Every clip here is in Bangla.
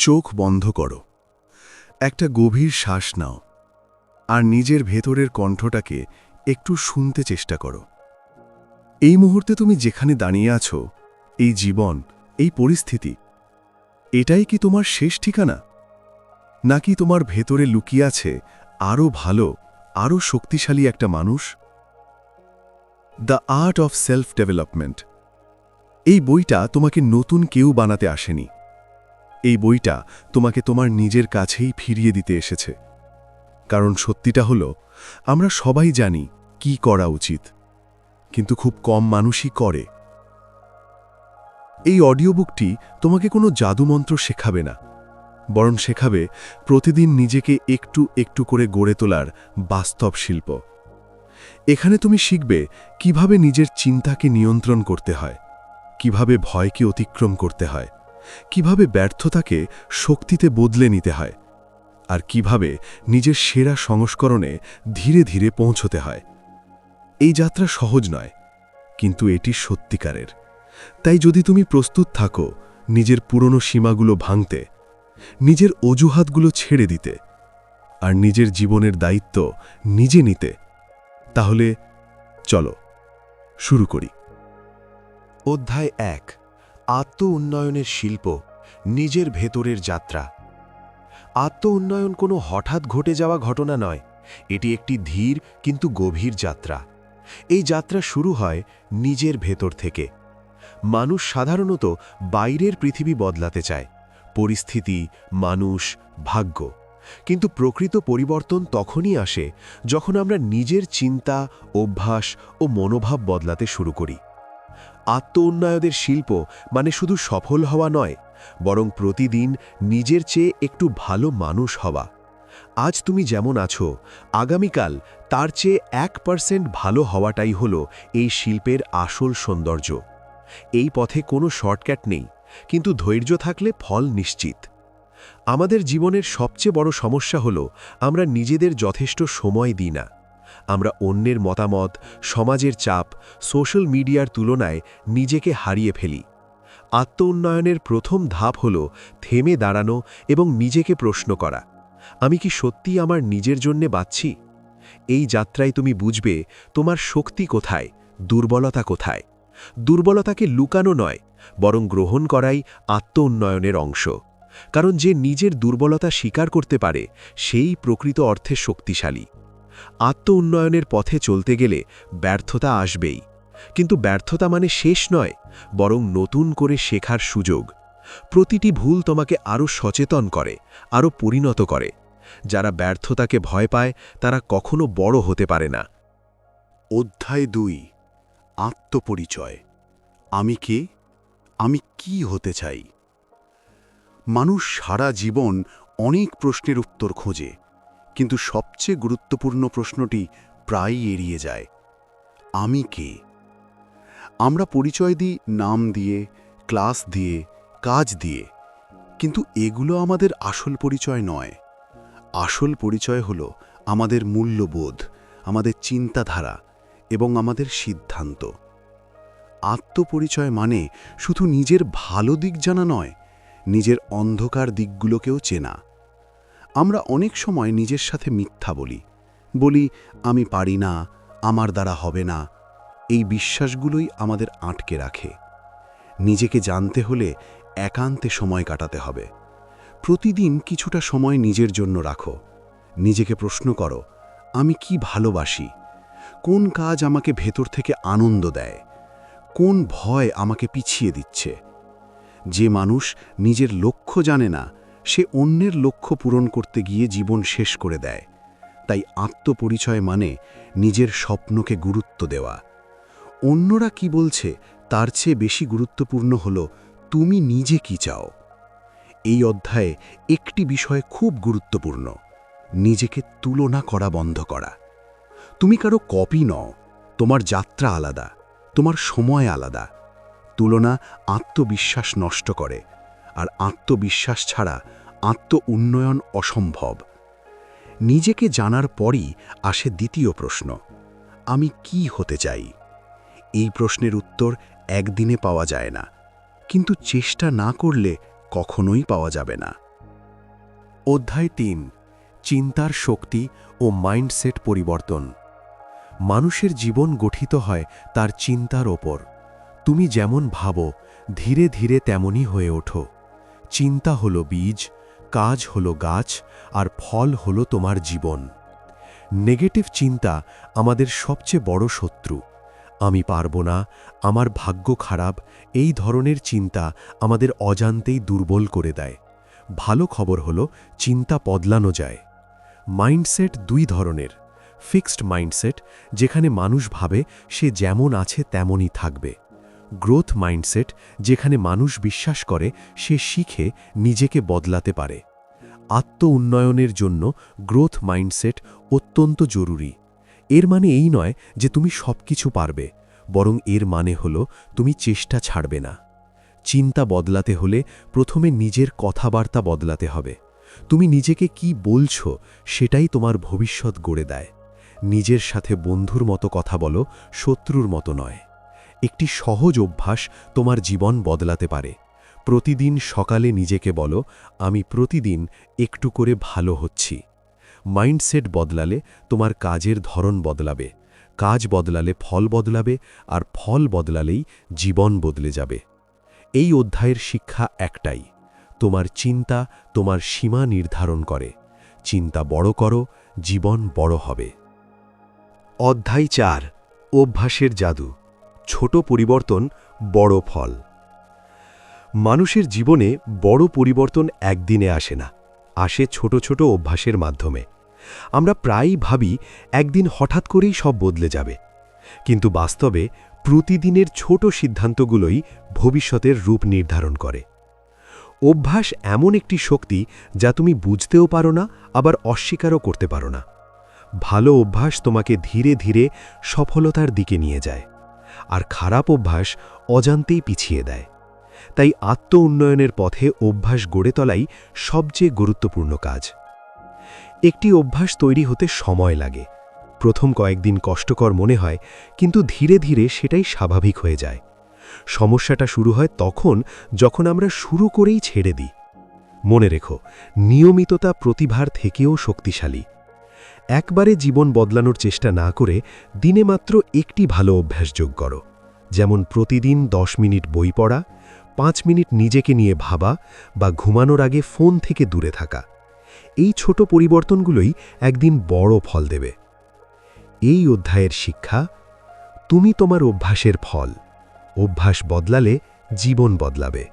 চোখ বন্ধ করো। একটা গভীর শ্বাস নাও আর নিজের ভেতরের কণ্ঠটাকে একটু শুনতে চেষ্টা করো। এই মুহূর্তে তুমি যেখানে দাঁড়িয়ে আছো, এই জীবন, এই পরিস্থিতি, এটাই কি তোমার শেষ ঠিকানা? নাকি তোমার ভেতরে লুকিয়ে আছে আরও ভালো আরও শক্তিশালী একটা মানুষ? The art of self development. এই বইটা তোমাকে নতুন কেউ বানাতে আসেনি। এই বইটা তোমাকে তোমার নিজের কাছেই ফিরিয়ে দিতে এসেছে। কারণ সত্যিটা হলো, আমরা সবাই জানি কি করা উচিত, কিন্তু খুব কম মানুষই করে। এই অডিও বুকটি তোমাকে কোনো জাদুমন্ত্র শেখাবে না, বরং শেখাবে প্রতিদিন নিজেকে একটু একটু করে গড়ে তোলার বাস্তব শিল্প। এখানে তুমি শিখবে কীভাবে নিজের চিন্তাকে নিয়ন্ত্রণ করতে হয়, কীভাবে ভয়কে অতিক্রম করতে হয়। কীভাবে ব্যর্থতাকে শক্তিতে বদলে নিতে হয় আর কীভাবে নিজের সেরা সংস্করণে ধীরে ধীরে পৌঁছতে হয়। এই যাত্রা সহজ নয়, কিন্তু এটি সত্যিকারের। তাই যদি তুমি প্রস্তুত থাকো নিজের পুরনো সীমাগুলো ভাঙতে, নিজের অজুহাতগুলো ছেড়ে দিতে আর নিজের জীবনের দায়িত্ব নিজে নিতে, তাহলে চলো, শুরু করি। অধ্যায় এক আত্ম উন্নয়নের শিল্প, নিজের ভেতরের যাত্রা। আত্ম উন্নয়ন কোনো হঠাৎ ঘটে যাওয়া ঘটনা নয়, এটি একটি ধীর কিন্তু গভীর যাত্রা। এই যাত্রা শুরু হয় নিজের ভেতর থেকে। মানুষ সাধারণত বাইরের পৃথিবী বদলাতে চায়। পরিস্থিতি, মানুষ, ভাগ্য। কিন্তু প্রকৃত পরিবর্তন তখনই আসে যখন আমরা নিজের চিন্তা, অভ্যাস ও মনোভাব বদলাতে শুরু করি। আত্ম উন্নয়নের শিল্প মানে শুধু সফল হওয়া নয়, বরং প্রতিদিন নিজের চেয়ে একটু ভালো মানুষ হওয়া। আজ তুমি যেমন আছো, আগামীকাল তার চেয়ে এক পার্সেন্ট ভালো হওয়াটাই হলো এই শিল্পের আসল সৌন্দর্য। এই পথে কোনো শর্টকাট নেই, কিন্তু ধৈর্য থাকলে ফল নিশ্চিত। আমাদের জীবনের সবচেয়ে বড় সমস্যা হলো আমরা নিজেদের যথেষ্ট সময় দিই না। আমরা অন্যের মতামত, সমাজের চাপ, সোশ্যাল মিডিয়ার তুলনায় নিজেকে হারিয়ে ফেলি। আত্ম উন্নয়নের প্রথম ধাপ হল থেমে দাঁড়ানো এবং নিজেকে প্রশ্ন করা। আমি কি সত্যি আমার নিজের জন্যে বাঁচছি? এই যাত্রায় তুমি বুঝবে তোমার শক্তি কোথায়, দুর্বলতা কোথায়। দুর্বলতাকে লুকানো নয়, বরং গ্রহণ করাই আত্ম উন্নয়নের অংশ। কারণ যে নিজের দুর্বলতা স্বীকার করতে পারে, সেই প্রকৃত অর্থে শক্তিশালী। আত্ম উন্নয়নের পথে চলতে গেলে ব্যর্থতা আসবেই। কিন্তু ব্যর্থতা মানে শেষ নয়, বরং নতুন করে শেখার সুযোগ। প্রতিটি ভুল তোমাকে আরও সচেতন করে, আরও পরিণত করে। যারা ব্যর্থতাকে ভয় পায়, তারা কখনো বড় হতে পারে না। অধ্যায় দুই, আত্মপরিচয়। আমি কে? আমি কি হতে চাই? মানুষ সারা জীবন অনেক প্রশ্নের উত্তর খোঁজে। কিন্তু সবচেয়ে গুরুত্বপূর্ণ প্রশ্নটি প্রায়ই এড়িয়ে যায়। আমি কে? আমরা পরিচয় দিই, নাম দিয়ে, ক্লাস দিয়ে, কাজ দিয়ে। কিন্তু এগুলো আমাদের আসল পরিচয় নয়। আসল পরিচয় হলো আমাদের মূল্যবোধ, আমাদের চিন্তাধারা এবং আমাদের সিদ্ধান্ত। আত্মপরিচয় মানে শুধু নিজের ভালো দিক জানা নয়, নিজের অন্ধকার দিকগুলোকেও চেনা। আমরা অনেক সময় নিজের সাথে মিথ্যা বলি। বলি, আমি পারি না, আমার দ্বারা হবে না। এই বিশ্বাসগুলোই আমাদের আটকে রাখে। নিজেকে জানতে হলে একান্তে সময় কাটাতে হবে। প্রতিদিন কিছুটা সময় নিজের জন্য রাখো। নিজেকে প্রশ্ন করো, আমি কি ভালোবাসি? কোন কাজ আমাকে ভেতর থেকে আনন্দ দেয়? কোন ভয় আমাকে পিছিয়ে দিচ্ছে? যে মানুষ নিজের লক্ষ্য জানে না সে অন্যের লক্ষ্য পূরণ করতে গিয়ে জীবন শেষ করে দেয়। তাই আত্মপরিচয় মানে নিজের স্বপ্নকে গুরুত্ব দেওয়া। অন্যরা কি বলছে, তার চেয়ে বেশি গুরুত্বপূর্ণ হল, তুমি নিজে কি চাও? এই অধ্যায়ে একটি বিষয় খুব গুরুত্বপূর্ণ, নিজেকে তুলনা করা বন্ধ করা। তুমি কারও কপি নও, তোমার যাত্রা আলাদা, তোমার সময় আলাদা। তুলনা আত্মবিশ্বাস নষ্ট করে আর আত্মবিশ্বাস ছাড়া আত্ম উন্নয়ন অসম্ভব। নিজেকে জানার পরই আসে দ্বিতীয় প্রশ্ন, আমি কি হতে চাই? এই প্রশ্নের উত্তর একদিনে পাওয়া যায় না, কিন্তু চেষ্টা না করলে কখনোই পাওয়া যাবে না। অধ্যায় তিন, চিন্তার শক্তি ও মাইন্ডসেট পরিবর্তন। মানুষের জীবন গঠিত হয় তার চিন্তার ওপর। তুমি যেমন ভাবো, ধীরে ধীরে তেমনই হয়ে ওঠো। চিন্তা হলো বীজ, কাজ হলো গাছ, আর ফল হলো তোমার জীবন। নেগেটিভ চিন্তা আমাদের সবচেয়ে বড় শত্রু। আমি পারব না, আমার ভাগ্য খারাপ, এই ধরনের চিন্তা আমাদের অজান্তেই দুর্বল করে দেয়। ভালো খবর হলো, চিন্তা বদলানো যায়। মাইন্ডসেট দুই ধরনের, ফিক্সড মাইন্ডসেট, যেখানে মানুষ ভাবে সে যেমন আছে তেমনই থাকবে। গ্রোথ মাইন্ডসেট যেখানে মানুষ বিশ্বাস করে সে শিখে নিজেকে বদলাতে পারে। আত্ম উন্নয়নের জন্য গ্রোথ মাইন্ডসেট অত্যন্ত জরুরি। এর মানে এই নয় যে তুমি সবকিছু পারবে, বরং এর মানে হল তুমি চেষ্টা ছাড়বে না। চিন্তা বদলাতে হলে প্রথমে নিজের কথাবার্তা বদলাতে হবে। তুমি নিজেকে কি বলছো সেটাই তোমার ভবিষ্যৎ গড়ে দেয়। নিজের সাথে বন্ধুর মতো কথা বলো, শত্রুর মতো নয়। একটি সহজ অভ্যাস তোমার জীবন বদলাতে পারে। প্রতিদিন সকালে নিজেকে বলো, আমি প্রতিদিন একটু করে ভালো হচ্ছি। মাইন্ডসেট বদলালে তোমার কাজের ধরন বদলাবে। কাজ বদলালে ফল বদলাবে আর ফল বদলালেই জীবন বদলে যাবে। এই অধ্যায়ের শিক্ষা একটাই, তোমার চিন্তা তোমার সীমা নির্ধারণ করে। চিন্তা বড় করো, জীবন বড় হবে। অধ্যায় চার, অভ্যাসের জাদু। ছোট পরিবর্তন বড় ফল। মানুষের জীবনে বড় পরিবর্তন একদিনে আসে না, আসে ছোট ছোট অভ্যাসের মাধ্যমে। আমরা প্রায়ই ভাবি একদিন হঠাৎ করেই সব বদলে যাবে। কিন্তু বাস্তবে প্রতিদিনের ছোট সিদ্ধান্তগুলোই ভবিষ্যতের রূপ নির্ধারণ করে। অভ্যাস এমন একটি শক্তি যা তুমি বুঝতেও পারো না, আবার অস্বীকারও করতে পারো না। ভালো অভ্যাস তোমাকে ধীরে ধীরে সফলতার দিকে নিয়ে যায়। আর খারাপ অভ্যাস অজান্তেই পিছিয়ে দেয়। তাই আত্ম উন্নয়নের পথে অভ্যাস গড়ে তোলাই সবচেয়ে গুরুত্বপূর্ণ কাজ। একটি অভ্যাস তৈরি হতে সময় লাগে। প্রথম কয়েকদিন কষ্টকর মনে হয়, কিন্তু ধীরে ধীরে সেটাই স্বাভাবিক হয়ে যায়। সমস্যাটা শুরু হয় তখন যখন আমরা শুরু করেই ছেড়ে দিই। মনে রেখো, নিয়মিততা প্রতিভার থেকেও শক্তিশালী। একবারে জীবন বদলানোর চেষ্টা না করে দিনে মাত্র একটি ভালো অভ্যাস যোগ করো। যেমন প্রতিদিন দশ মিনিট বই পড়া, পাঁচ মিনিট নিজেকে নিয়ে ভাবা বা ঘুমানোর আগে ফোন থেকে দূরে থাকা। এই ছোট পরিবর্তনগুলোই একদিন বড় ফল দেবে। এই অধ্যায়ের শিক্ষা, তুমি তোমার অভ্যাসের ফল। অভ্যাস বদলালে জীবন বদলাবে।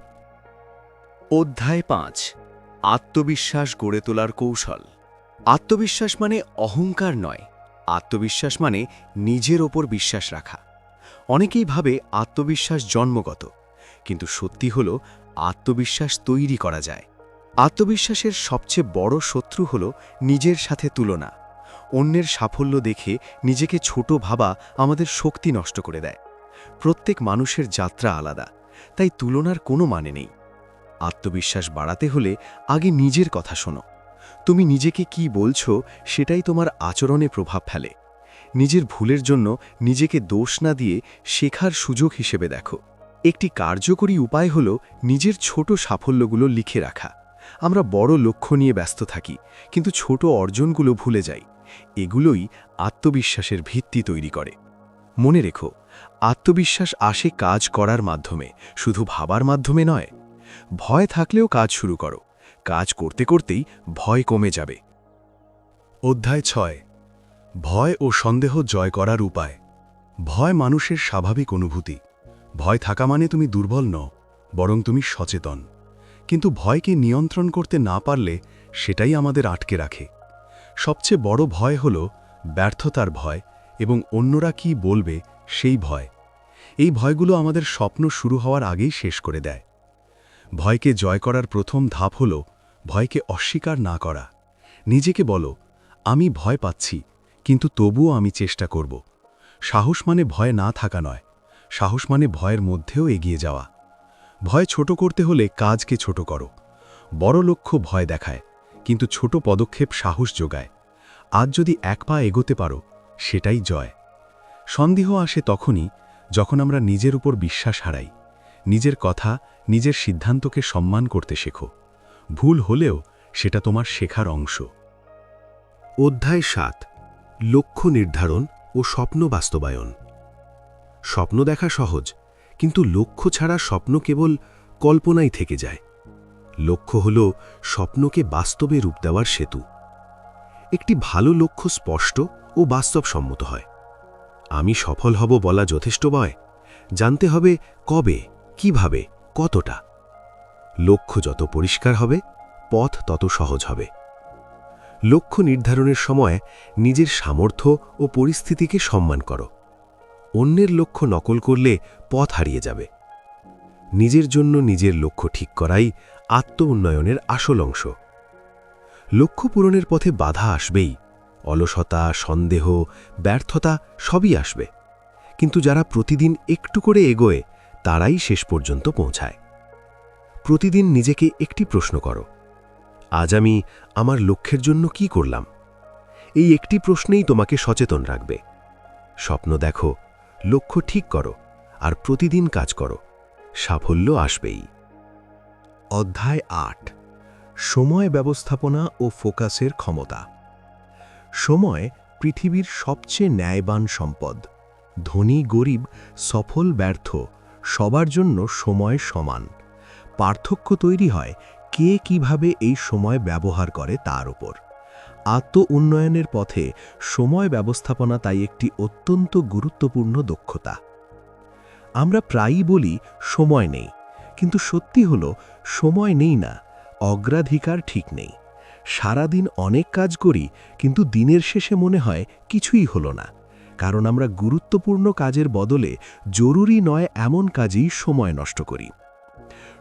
অধ্যায় পাঁচ, আত্মবিশ্বাস গড়ে তোলার কৌশল। আত্মবিশ্বাস মানে অহংকার নয়। আত্মবিশ্বাস মানে নিজের ওপর বিশ্বাস রাখা। অনেকেই ভাবে আত্মবিশ্বাস জন্মগত, কিন্তু সত্যি হল আত্মবিশ্বাস তৈরি করা যায়। আত্মবিশ্বাসের সবচেয়ে বড় শত্রু হল নিজের সাথে তুলনা। অন্যের সাফল্য দেখে নিজেকে ছোট ভাবা আমাদের শক্তি নষ্ট করে দেয়। প্রত্যেক মানুষের যাত্রা আলাদা, তাই তুলনার কোনো মানে নেই। আত্মবিশ্বাস বাড়াতে হলে আগে নিজের কথা শোনো। তুমি নিজেকে কি বলছো সেটাই তোমার আচরণে প্রভাব ফেলে। নিজের ভুলের জন্য নিজেকে দোষ না দিয়ে শেখার সুযোগ হিসেবে দেখো। একটি কার্যকরী উপায় হল নিজের ছোট সাফল্যগুলো লিখে রাখা। আমরা বড় লক্ষ্য নিয়ে ব্যস্ত থাকি, কিন্তু ছোট অর্জনগুলো ভুলে যাই। এগুলোই আত্মবিশ্বাসের ভিত্তি তৈরি করে। মনে রেখো, আত্মবিশ্বাস আসে কাজ করার মাধ্যমে, শুধু ভাবার মাধ্যমে নয়। ভয় থাকলেও কাজ শুরু করো। কাজ করতে করতেই ভয় কমে যাবে। অধ্যায় ছয়। ভয় ও সন্দেহ জয় করার উপায়। ভয় মানুষের স্বাভাবিক অনুভূতি। ভয় থাকা মানে তুমি দুর্বল ন বরং তুমি সচেতন। কিন্তু ভয়কে নিয়ন্ত্রণ করতে না পারলে সেটাই আমাদের আটকে রাখে। সবচেয়ে বড় ভয় হল ব্যর্থতার ভয় এবং অন্যরা কি বলবে সেই ভয়। এই ভয়গুলো আমাদের স্বপ্ন শুরু হওয়ার আগেই শেষ করে দেয়। ভয়কে জয় করার প্রথম ধাপ হল ভয়কে অস্বীকার না করা। নিজেকে বলো, আমি ভয় পাচ্ছি, কিন্তু তবুও আমি চেষ্টা করব। সাহস মানে ভয় না থাকা নয়, সাহস মানে ভয়ের মধ্যেও এগিয়ে যাওয়া। ভয় ছোট করতে হলে কাজকে ছোট করো। বড় লক্ষ্য ভয় দেখায়, কিন্তু ছোট পদক্ষেপ সাহস যোগায়। আজ যদি এক পা এগোতে পারো, সেটাই জয়। সন্দেহ আসে তখনই যখন আমরা নিজের উপর বিশ্বাস হারাই, নিজের কথা, নিজের সিদ্ধান্তকে সম্মান করতে শেখো। ভুল হলেও সেটা তোমার শেখার অংশ। অধ্যায় সাত, লক্ষ্য নির্ধারণ ও স্বপ্ন বাস্তবায়ন। স্বপ্ন দেখা সহজ, কিন্তু লক্ষ্য ছাড়া স্বপ্ন কেবল কল্পনাই থেকে যায়। লক্ষ্য হল স্বপ্নকে বাস্তবে রূপ দেওয়ার সেতু। একটি ভালো লক্ষ্য স্পষ্ট ও বাস্তবসম্মত হয়। আমি সফল হব বলা যথেষ্ট বয় জানতে হবে কবে, কীভাবে, কতটা। লক্ষ্য যত পরিষ্কার হবে, পথ তত সহজ হবে। লক্ষ্য নির্ধারণের সময় নিজের সামর্থ্য ও পরিস্থিতিকে সম্মান করো। অন্যের লক্ষ্য নকল করলে পথ হারিয়ে যাবে। নিজের জন্য নিজের লক্ষ্য ঠিক করাই আত্ম উন্নয়নের আসল অংশ। লক্ষ্য পূরণের পথে বাধা আসবেই। অলসতা, সন্দেহ, ব্যর্থতা সবই আসবে। কিন্তু যারা প্রতিদিন একটু করে এগোয়, তারাই শেষ পর্যন্ত পৌঁছায়। প্রতিদিন নিজেকে একটি প্রশ্ন করো। আজ আমি আমার লক্ষ্যের জন্য কি করলাম? এই একটি প্রশ্নেই তোমাকে সচেতন রাখবে। স্বপ্ন দেখো, লক্ষ্য ঠিক করো, আর প্রতিদিন কাজ করো। সাফল্য আসবেই। অধ্যায় আট, সময় ব্যবস্থাপনা ও ফোকাসের ক্ষমতা। সময় পৃথিবীর সবচেয়ে ন্যায়বান সম্পদ। ধনী গরিব সফল ব্যর্থ, সবার জন্য সময় সমান। পার্থক্য তৈরি হয় কে কীভাবে এই সময় ব্যবহার করে তার উপর। আত্ম উন্নয়নের পথে সময় ব্যবস্থাপনা তাই একটি অত্যন্ত গুরুত্বপূর্ণ দক্ষতা। আমরা প্রায়ই বলি, সময় নেই। কিন্তু সত্যি হল, সময় নেই না, অগ্রাধিকার ঠিক নেই। সারাদিন অনেক কাজ করি, কিন্তু দিনের শেষে মনে হয় কিছুই হলো না। কারণ আমরা গুরুত্বপূর্ণ কাজের বদলে জরুরি নয় এমন কাজেই সময় নষ্ট করি।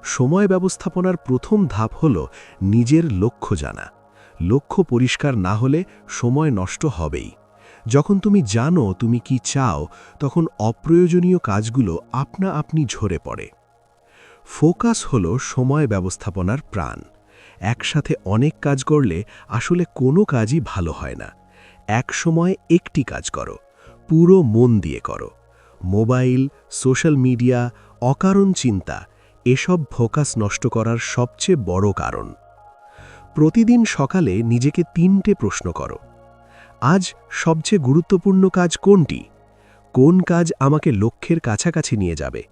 সময় ব্যবস্থাপনার প্রথম ধাপ হল নিজের লক্ষ্য জানা। লক্ষ্য পরিষ্কার না হলে সময় নষ্ট হবেই। যখন তুমি জানো তুমি কি চাও, তখন অপ্রয়োজনীয় কাজগুলো আপনা আপনি ঝরে পড়ে। ফোকাস হল সময় ব্যবস্থাপনার প্রাণ। একসাথে অনেক কাজ করলে আসলে কোনো কাজই ভালো হয় না। এক সময় একটি কাজ করো, পুরো মন দিয়ে করো। মোবাইল, সোশ্যাল মিডিয়া, অকারণ চিন্তা এসব ফোকাস নষ্ট করার সবচেয়ে বড় কারণ। প্রতিদিন সকালে নিজেকে তিনটে প্রশ্ন করো। আজ সবচেয়ে গুরুত্বপূর্ণ কাজ কোনটি? কোন কাজ আমাকে লক্ষ্যের কাছাকাছি নিয়ে যাবে?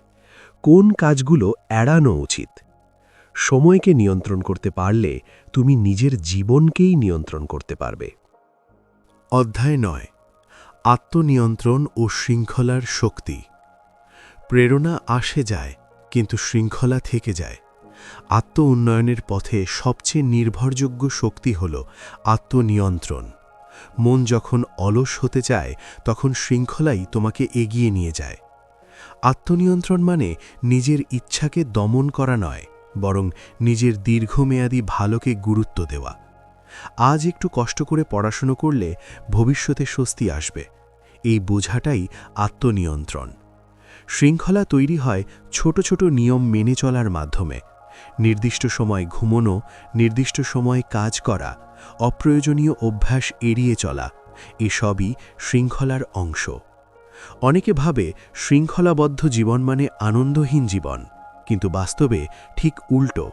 কোন কাজগুলো এড়ানো উচিত? সময়কে নিয়ন্ত্রণ করতে পারলে তুমি নিজের জীবনকেই নিয়ন্ত্রণ করতে পারবে। অধ্যায় নয়। আত্মনিয়ন্ত্রণ ও শৃঙ্খলার শক্তি। প্রেরণা আসে যায় কিন্তু শৃঙ্খলা থেকে যায়। আত্ম উন্নয়নের পথে সবচেয়ে নির্ভরযোগ্য শক্তি হল আত্মনিয়ন্ত্রণ। মন যখন অলস হতে চায়, তখন শৃঙ্খলাই তোমাকে এগিয়ে নিয়ে যায়। আত্মনিয়ন্ত্রণ মানে নিজের ইচ্ছাকে দমন করা নয়, বরং নিজের দীর্ঘমেয়াদী ভালোকে গুরুত্ব দেওয়া। আজ একটু কষ্ট করে পড়াশুনো করলে ভবিষ্যতে স্বস্তি আসবে। এই বোঝাটাই আত্মনিয়ন্ত্রণ। শৃঙ্খলা তৈরি হয় ছোট ছোট নিয়ম মেনে চলার মাধ্যমে। নির্দিষ্ট সময় ঘুমনো, নির্দিষ্ট সময় কাজ করা, অপ্রয়োজনীয় অভ্যাস এড়িয়ে চলা, এসবই শৃঙ্খলার অংশ। অনেকে ভাবে শৃঙ্খলাবদ্ধ জীবন মানে আনন্দহীন জীবন, কিন্তু বাস্তবে ঠিক উল্টো।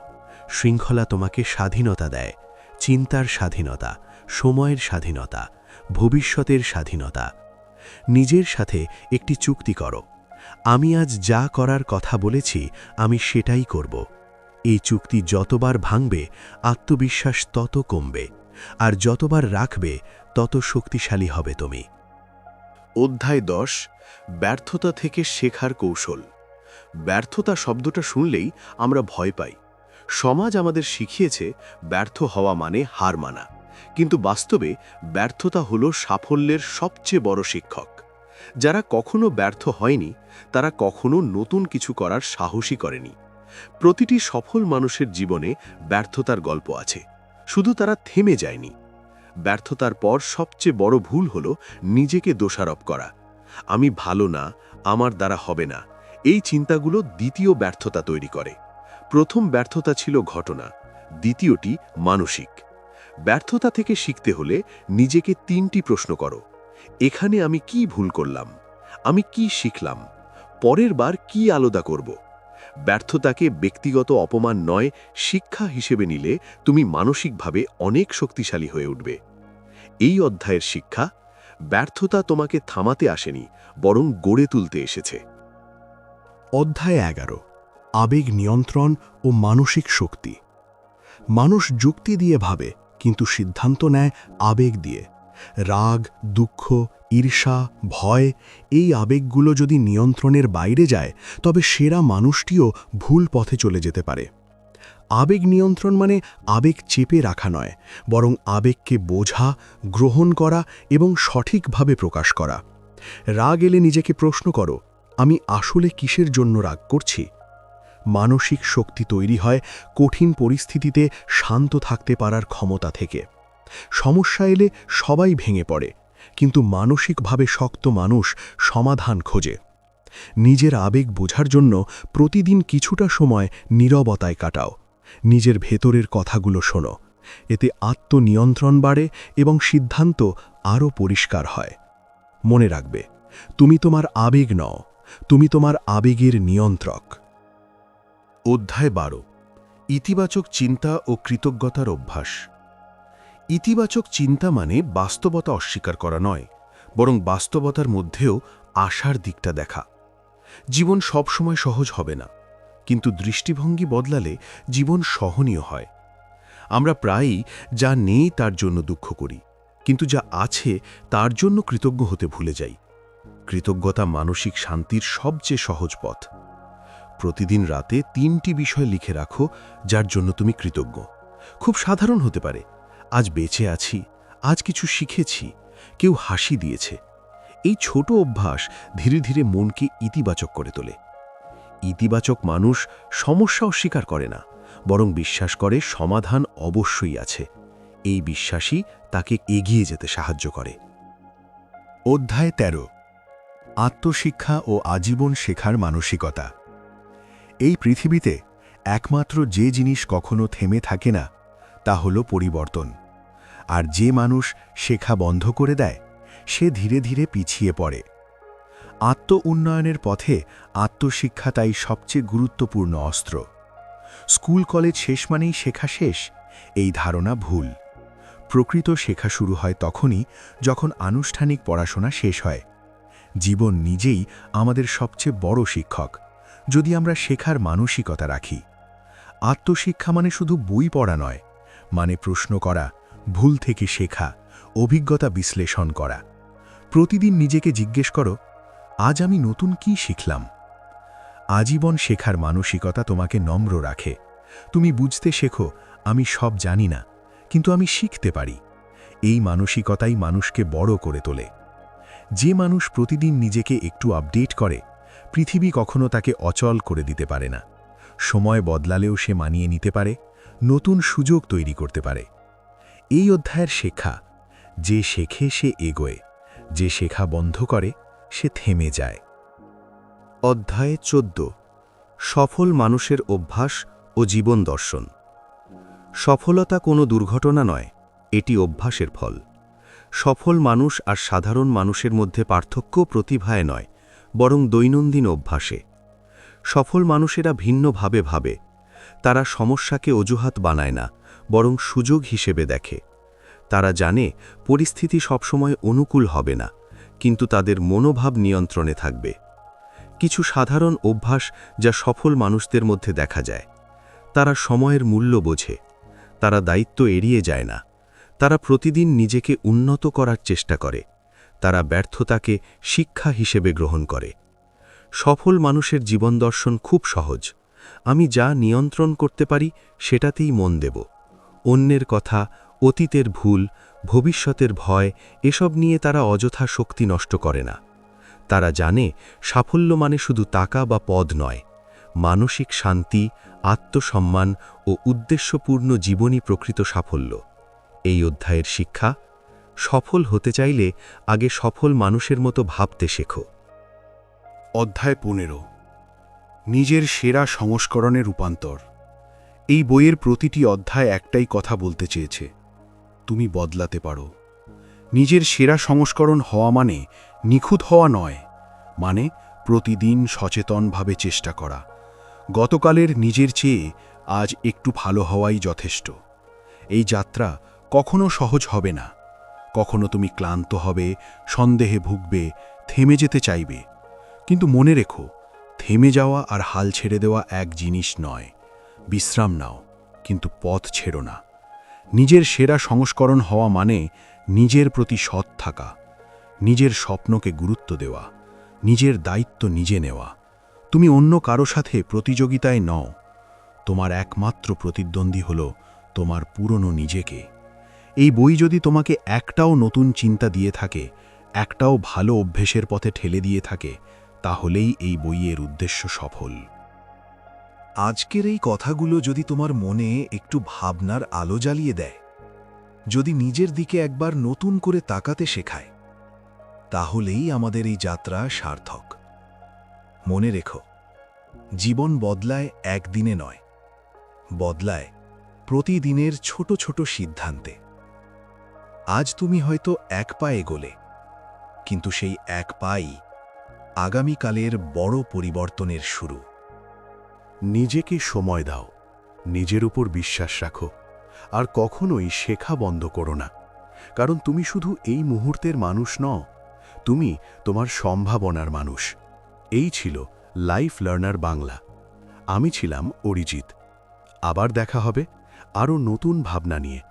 শৃঙ্খলা তোমাকে স্বাধীনতা দেয়, চিন্তার স্বাধীনতা, সময়ের স্বাধীনতা, ভবিষ্যতের স্বাধীনতা। নিজের সাথে একটি চুক্তি করো। আমি আজ যা করার কথা বলেছি, আমি সেটাই করব। এই চুক্তি যতবার ভাঙবে, আত্মবিশ্বাস তত কমবে, আর যতবার রাখবে, তত শক্তিশালী হবে তুমি। অধ্যায় দশ, ব্যর্থতা থেকে শেখার কৌশল। ব্যর্থতা শব্দটা শুনলেই আমরা ভয় পাই। সমাজ আমাদের শিখিয়েছে, ব্যর্থ হওয়া মানে হার মানা। কিন্তু বাস্তবে ব্যর্থতা হল সাফল্যের সবচেয়ে বড় শিক্ষক। যারা কখনো ব্যর্থ হয়নি, তারা কখনো নতুন কিছু করার সাহসী করেনি। প্রতিটি সফল মানুষের জীবনে ব্যর্থতার গল্প আছে। শুধু তারা থেমে যায়নি। ব্যর্থতার পর সবচেয়ে বড় ভুল হল নিজেকে দোষারোপ করা। আমি ভালো না, আমার দ্বারা হবে না। এই চিন্তাগুলো দ্বিতীয় ব্যর্থতা তৈরি করে। প্রথম ব্যর্থতা ছিল ঘটনা, দ্বিতীয়টি মানসিক। ব্যর্থতা থেকে শিখতে হলে নিজেকে তিনটি প্রশ্ন করো। এখানে আমি কি ভুল করলাম? আমি কি শিখলাম? পরের বার কি আলাদা করব? ব্যর্থতাকে ব্যক্তিগত অপমান নয়, শিক্ষা হিসেবে নিলে তুমি মানসিকভাবে অনেক শক্তিশালী হয়ে উঠবে। এই অধ্যায়ের শিক্ষা, ব্যর্থতা তোমাকে থামাতে আসেনি, বরং গড়ে তুলতে এসেছে। অধ্যায় এগারো, আবেগ নিয়ন্ত্রণ ও মানসিক শক্তি। মানুষ যুক্তি দিয়ে ভাবে, কিন্তু সিদ্ধান্ত নেয় আবেগ দিয়ে। রাগ, দুঃখ, ঈর্ষা, ভয় এই আবেগগুলো যদি নিয়ন্ত্রণের বাইরে যায়, তবে সেরা মানুষটিও ভুল পথে চলে যেতে পারে। আবেগ নিয়ন্ত্রণ মানে আবেগ চেপে রাখা নয়, বরং আবেগকে বোঝা, গ্রহণ করা এবং সঠিকভাবে প্রকাশ করা। রাগ এলে নিজেকে প্রশ্ন করো, আমি আসলে কিসের জন্য রাগ করছি? মানসিক শক্তি তৈরি হয় কঠিন পরিস্থিতিতে শান্ত থাকতে পারার ক্ষমতা থেকে। সমস্যা এলে সবাই ভেঙে পড়ে, কিন্তু মানসিকভাবে শক্ত মানুষ সমাধান খোঁজে। নিজের আবেগ বোঝার জন্য প্রতিদিন কিছুটা সময় নীরবতায় কাটাও। নিজের ভেতরের কথাগুলো শোনো। এতে আত্মনিয়ন্ত্রণ বাড়ে এবং সিদ্ধান্ত আরও পরিষ্কার হয়। মনে রাখবে, তুমি তোমার আবেগ নও, তুমি তোমার আবেগের নিয়ন্ত্রক। অধ্যায় বারো। ইতিবাচক চিন্তা ও কৃতজ্ঞতার অভ্যাস। ইতিবাচক চিন্তা মানে বাস্তবতা অস্বীকার করা নয়, বরং বাস্তবতার মধ্যেও আশার দিকটা দেখা। জীবন সবসময় সহজ হবে না, কিন্তু দৃষ্টিভঙ্গি বদলালে জীবন সহনীয় হয়। আমরা প্রায়ই যা নেই তার জন্য দুঃখ করি, কিন্তু যা আছে তার জন্য কৃতজ্ঞ হতে ভুলে যাই। কৃতজ্ঞতা মানসিক শান্তির সবচেয়ে সহজ পথ। প্রতিদিন রাতে তিনটি বিষয় লিখে রাখো, যার জন্য তুমি কৃতজ্ঞ। খুব সাধারণ হতে পারে আজ বেঁচে আছি, আজ কিছু শিখেছি, কেউ হাসি দিয়েছে। এই ছোট অভ্যাস ধীরে ধীরে মনকে ইতিবাচক করে তোলে। ইতিবাচক মানুষ সমস্যা অস্বীকার করে না, বরং বিশ্বাস করে সমাধান অবশ্যই আছে। এই বিশ্বাসই তাকে এগিয়ে যেতে সাহায্য করে। অধ্যায় ১৩ আত্মশিক্ষা ও আজীবন শেখার মানসিকতা। এই পৃথিবীতে একমাত্র যে জিনিস কখনো থেমে থাকে না, তা হল পরিবর্তন। আর যে মানুষ শেখা বন্ধ করে দেয়, সে ধীরে ধীরে পিছিয়ে পড়ে। আত্ম উন্নয়নের পথে আত্মশিক্ষা তাই সবচেয়ে গুরুত্বপূর্ণ অস্ত্র। স্কুল কলেজ শেষ মানেই শেখা শেষ, এই ধারণা ভুল। প্রকৃত শেখা শুরু হয় তখনই যখন আনুষ্ঠানিক পড়াশোনা শেষ হয়। জীবন নিজেই আমাদের সবচেয়ে বড় শিক্ষক, যদি আমরা শেখার মানসিকতা রাখি। আত্মশিক্ষা মানে শুধু বই পড়া নয় মানে প্রশ্ন করা ভুল থেকে শেখা, অভিজ্ঞতা বিশ্লেষণ করা। প্রতিদিন নিজেকে জিজ্ঞেস করো, আজ আমি নতুন কি শিখলাম? আজীবন শেখার মানসিকতা তোমাকে নম্র রাখে। তুমি বুঝতে শেখো, আমি সব জানি না, কিন্তু আমি শিখতে পারি। এই মানসিকতাই মানুষকে বড় করে তোলে। যে মানুষ প্রতিদিন নিজেকে একটু আপডেট করে, পৃথিবী কখনো তাকে অচল করে দিতে পারে না। সময় বদলালেও সে মানিয়ে নিতে পারে, নতুন সুযোগ তৈরি করতে পারে। এই অধ্যায়ের শেখা, যে শেখে সে এগোয়, যে শেখা বন্ধ করে, সে থেমে যায়। অধ্যায় চোদ্দ, সফল মানুষের অভ্যাস ও জীবন দর্শন। সফলতা কোনো দুর্ঘটনা নয়, এটি অভ্যাসের ফল। সফল মানুষ আর সাধারণ মানুষের মধ্যে পার্থক্য প্রতিভায় নয়, বরং দৈনন্দিন অভ্যাসে। সফল মানুষেরা ভিন্নভাবে ভাবে, তারা সমস্যাকে অজুহাত বানায় না বরং সুযোগ হিসেবে দেখে। তারা জানে, পরিস্থিতি সবসময় অনুকূল হবে না, কিন্তু তাদের মনোভাব নিয়ন্ত্রণে থাকবে। কিছু সাধারণ অভ্যাস যা সফল মানুষদের মধ্যে দেখা যায়। তারা সময়ের মূল্য বোঝে, তারা দায়িত্ব এড়িয়ে যায় না, তারা প্রতিদিন নিজেকে উন্নত করার চেষ্টা করে, তারা ব্যর্থতাকে শিক্ষা হিসেবে গ্রহণ করে। সফল মানুষের জীবন দর্শন খুব সহজ, আমি যা নিয়ন্ত্রণ করতে পারি সেটাতেই মন দেব। অন্যের কথা, অতীতের ভুল, ভবিষ্যতের ভয়, এসব নিয়ে তারা অযথা শক্তি নষ্ট করে না। তারা জানে, সাফল্য মানে শুধু টাকা বা পদ নয়। মানসিক শান্তি, আত্মসম্মান ও উদ্দেশ্যপূর্ণ জীবনই প্রকৃত সাফল্য। এই অধ্যায়ের শিক্ষা, সফল হতে চাইলে আগে সফল মানুষের মতো ভাবতে শেখো। অধ্যায় পনেরো। নিজের সেরা সংস্করণে রূপান্তর। এই বইয়ের প্রতিটি অধ্যায় একটাই কথা বলতে চেয়েছে, তুমি বদলাতে পারো। নিজের সেরা সংস্করণ হওয়া মানে নিখুঁত হওয়া নয় মানে প্রতিদিন সচেতনভাবে চেষ্টা করা। গতকালের নিজের চেয়ে আজ একটু ভালো হওয়াই যথেষ্ট। এই যাত্রা কখনো সহজ হবে না। কখনো তুমি ক্লান্ত হবে, সন্দেহে ভুগবে, থেমে যেতে চাইবে। কিন্তু মনে রেখো, থেমে যাওয়া আর হাল ছেড়ে দেওয়া এক জিনিস নয়। বিশ্রাম নাও, কিন্তু পথ ছেড়ো না। নিজের সেরা সংস্করণ হওয়া মানে নিজের প্রতি সৎ থাকা, নিজের স্বপ্নকে গুরুত্ব দেওয়া, নিজের দায়িত্ব নিজে নেওয়া। তুমি অন্য কারও সাথে প্রতিযোগিতায় নও, তোমার একমাত্র প্রতিদ্বন্দ্বী হল তোমার পুরনো নিজেকে। এই বই যদি তোমাকে একটাও নতুন চিন্তা দিয়ে থাকে, একটাও ভালো অভ্যেসের পথে ঠেলে দিয়ে থাকে, তাহলেই এই বইয়ের উদ্দেশ্য সফল। আজকের এই কথাগুলো যদি তোমার মনে একটু ভাবনার আলো জ্বালিয়ে দেয়, যদি নিজের দিকে একবার নতুন করে তাকাতে শেখায়, তাহলেই আমাদের এই যাত্রা সার্থক। মনে রেখো, জীবন বদলায় একদিনে নয়, বদলায় প্রতিদিনের ছোট ছোট সিদ্ধান্তে। আজ তুমি হয়তো এক পা এগোলে, কিন্তু সেই এক পাই আগামীকালের বড় পরিবর্তনের শুরু। নিজেকে সময় দাও, নিজের উপর বিশ্বাস রাখো, আর কখনোই শেখা বন্ধ করো না। কারণ তুমি শুধু এই মুহূর্তের মানুষ নও, তুমি তোমার সম্ভাবনার মানুষ। এই ছিল লাইফ লার্নার বাংলা। আমি ছিলাম অরিজিৎ। আবার দেখা হবে আরও নতুন ভাবনা নিয়ে,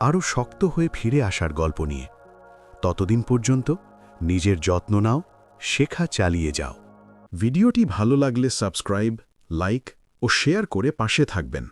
আরও শক্ত হয়ে ফিরে আসার গল্প নিয়ে। ততদিন পর্যন্ত নিজের যত্ন নাও, শেখা চালিয়ে যাও। ভিডিওটি ভালো লাগলে সাবস্ক্রাইব লাইক ও শেয়ার করে পাশে থাকবেন।